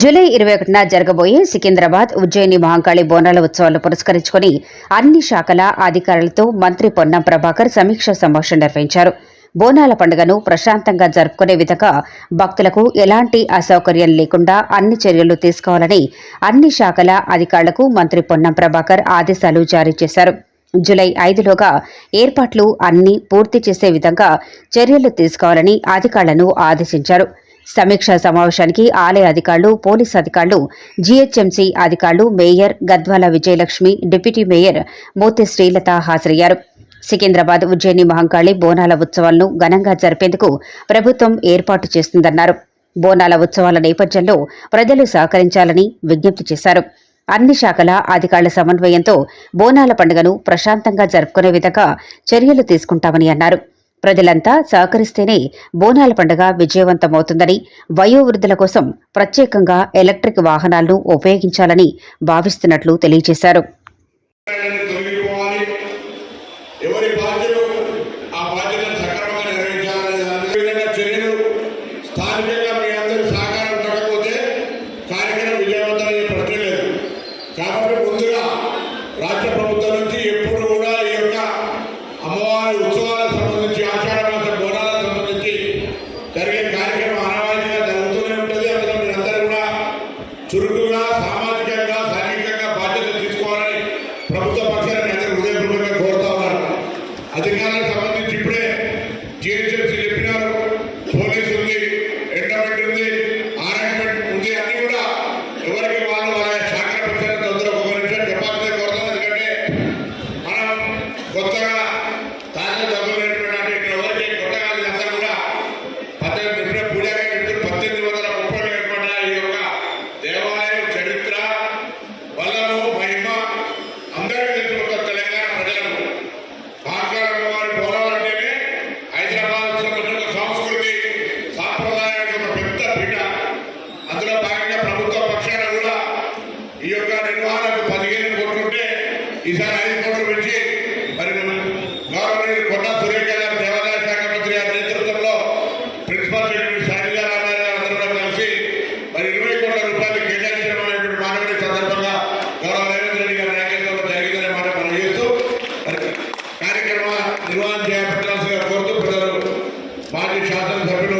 July ఇరవై ఒకటిన జరగబోయే సికింద్రాబాద్ ఉజ్జయిని మహంకాళి బోనాల ఉత్సవాలు పురస్కరించుకుని అన్ని శాఖల అధికారులతో మంత్రి పొన్నం ప్రభాకర్ సమీక్ష సమావేశం నిర్వహించారు. బోనాల పండుగను ప్రశాంతంగా జరుపుకునే విధంగా భక్తులకు ఎలాంటి అసౌకర్యం లేకుండా అన్ని చర్యలు తీసుకోవాలని అన్ని శాఖల అధికారులకు మంత్రి పొన్నం ప్రభాకర్ ఆదేశాలు జారీ చేశారు. జూలై ఐదులోగా ఏర్పాట్లు అన్ని పూర్తి చేసే విధంగా చర్యలు తీసుకోవాలని అధికారులను ఆదేశించారు. సమీక్షా సమావేశానికి ఆలయ అధికారులు పోలీస్ అధికారులు జీహెచ్ఎంసీ అధికారులు mayor Gadwal Vijayalakshmi deputy mayor Mothe Srilatha హాజరయ్యారు. సికింద్రాబాద్ ఉజ్జయిని మహంకాళి బోనాల ఉత్సవాలను ఘనంగా జరిపేందుకు ప్రభుత్వం ఏర్పాటు చేస్తుందన్నారు. బోనాల ఉత్సవాల నేపథ్యంలో ప్రజలు సహకరించాలని విజ్ఞప్తి చేశారు. అన్ని శాఖల అధికారుల సమన్వయంతో బోనాల పండుగను ప్రశాంతంగా జరుపుకునే విధంగా చర్యలు తీసుకుంటామని అన్నారు. ప్రజలంతా సహకరిస్తేనే బోనాల పండుగ విజయవంతమవుతుందని వయోవృద్ధుల కోసం ప్రత్యేకంగా ఎలక్ట్రిక్ వాహనాలను ఉపయోగించాలని భావిస్తున్నట్లు తెలియజేశారు. చురుకుగా సామాజికంగా సైనికంగా బాధ్యత తీసుకోవాలని ప్రభుత్వ పక్షాన్ని అందరూ హృదయపూర్వకంగా కోరుతా ఉన్నారు అధికారులకు సంబంధించి ఇప్పుడే జిహెచ్ఎంసీ చెప్పినారు. పోలీసు ఉంది ఎండమెంట్ ఉంది ఆరెంజ్మెంట్ ఉంది అన్ని కూడా ఎవరికి వాళ్ళు వాళ్ళ శాఖల పక్షాన్ని తొందరగా ఒక నిమిషం చెప్పాల్సిన కోరుతాం ఎందుకంటే మనం కొత్తగా ఈ యొక్క నిర్వహణకు పదిహేను కోట్లు ఉంటే ఈసారి ఐదు కోట్లు పెంచి మరి గవర్నర్ కొండ సురేఖ గారు దేవాదాయ శాఖ మంత్రి గారి నేతృత్వంలో ప్రిన్సిపల్ సెక్రటరీ సాయి గారు అన్నారు అందరూ కలిసి మరి ఇరవై కోట్ల రూపాయలు కేటాయించడం అనేటువంటి సందర్భంగా గౌరవ రేవంత్ రెడ్డి గారి నాయకత్వంలో జరిగిందనే మాట మనం చేస్తూ మరి కార్యక్రమ నిర్వహణ చేపట్టాల్సిందిగా కోరుతూ ప్రజలు మాజీ శాసనసభ్యులు